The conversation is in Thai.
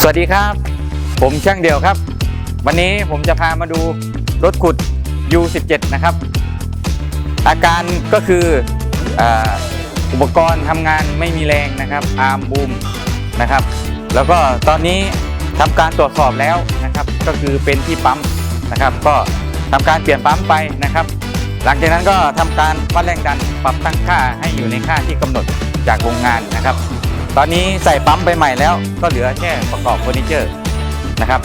สวัสดีครับ ผมช่างเดี่ยวครับ วันนี้ผมจะพามาดูรถขุด U17 นะครับ อาการก็คือออุปกรณ์ทำงานไม่มีแรงนะครับอาร์มบูมนะครับ แล้วก็ตอนนี้ทำการตรวจสอบแล้วนะครับ ก็คือเป็นที่ปั๊มนะครับ ก็ทำการเปลี่ยนปั๊มไปนะครับ หลังจากนั้นก็ทำการวัดแรงดันปรับตั้งค่าให้อยู่ในค่าที่กำหนดจากโรงงานนะครับ ตอนนี้ใส่ปั๊มไปใหม่แล้ว ก็เหลือแค่ประกอบเฟอร์นิเจอร์นะครับ